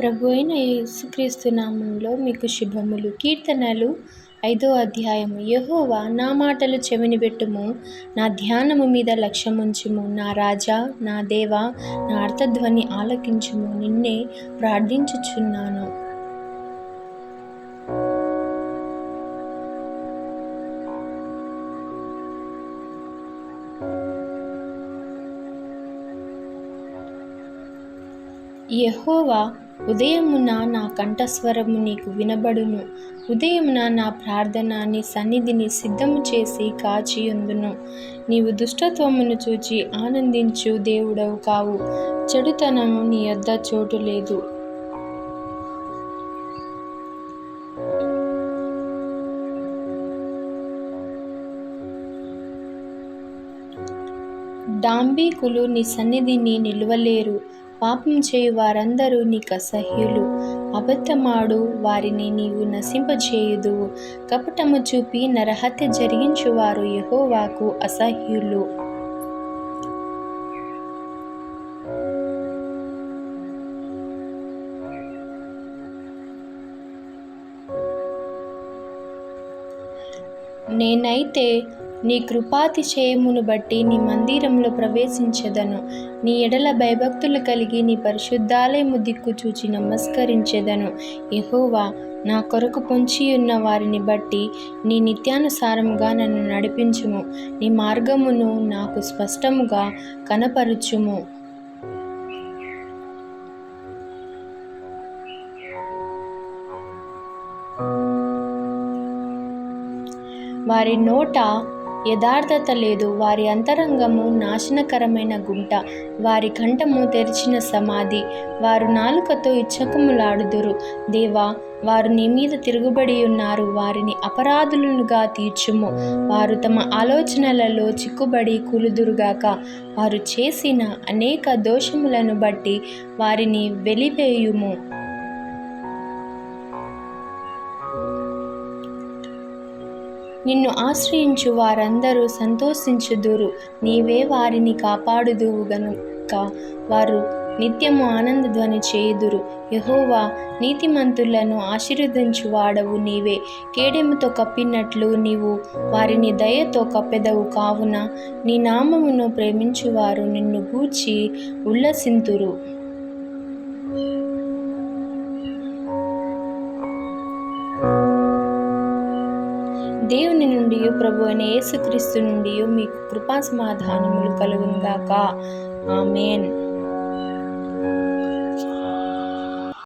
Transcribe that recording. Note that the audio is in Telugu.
ప్రభు అయిన యేసుక్రీస్తు నామంలో మీకు శుభములు కీర్తనలు. ఐదో అధ్యాయము. యహోవా నా మాటలు చెవిని పెట్టుము నా ధ్యానము మీద లక్ష్యముంచుము. నా రాజా నా దేవా నా అర్థధ్వని ఆలకించుము. నిన్నే ప్రార్థించుచున్నాను. యహోవా ఉదయమున నా కంఠస్వరము నీకు వినబడును. ఉదయమున నా ప్రార్థన నీ సన్నిధిని సిద్ధము చేసి కాచియుందును. నీవు దుష్టత్వమును చూచి ఆనందించు దేవుడవు కావు. చెడుతనము నీ యొద్ద చోటు లేదు. డాంబీకులు నీ సన్నిధిని నిలువలేరు. పాపం చేయు వారందరూ నీకు అసహ్యులు అబద్ధమాడు వారిని నీవు నశింపచేయుదువు కపటము చూపి నరహత్య జరిగించువారు యహోవాకు అసహ్యులు. నేనైతే నీ కృపాతిశయమును బట్టి నీ మందిరంలో ప్రవేశించెదను. నీ ఎడల భయభక్తులు కలిగి నీ పరిశుద్ధాలయము దిక్కు చూచి నమస్కరించెదను. ఎహోవా నా కొరకు పొంచియున్న వారిని బట్టి నీ నిత్యానుసారముగా నన్ను నడిపించుము. నీ మార్గమును నాకు స్పష్టముగా కనపరుచుము. వారి నోట యథార్థత లేదు. వారి అంతరంగము నాశనకరమైన గుంట. వారి కంఠము తెరిచిన సమాధి. వారు నాలుకతో ఇచ్చకములాడుదురు. దేవా వారు నీ మీద తిరుగుబడి ఉన్నారు. వారిని అపరాధులుగా తీర్చుము. వారు తమ ఆలోచనలలో చిక్కుబడి కూలుదురుగాక. వారు చేసిన అనేక దోషములను బట్టి వారిని వెలివేయుము. నిన్ను ఆశ్రయించు వారందరూ సంతోషించుదురు. నీవే వారిని కాపాడుదువు గనుక వారు నిత్యము ఆనందధ్వని చేయుదురు. యహోవా నీతిమంతులను ఆశీర్వదించు వాడవు నీవే. కేడెముతో కప్పినట్లు నీవు వారిని దయతో కప్పెదవు కావున నీ నామమును ప్రేమించువారు నిన్ను గూర్చి ఉల్లసింతురు. దేవుని నుండి ప్రభు అయిన యేసుక్రీస్తు నుండి మీకు కృపా సమాధానములు కలుగునుగాక. ఆమెన్.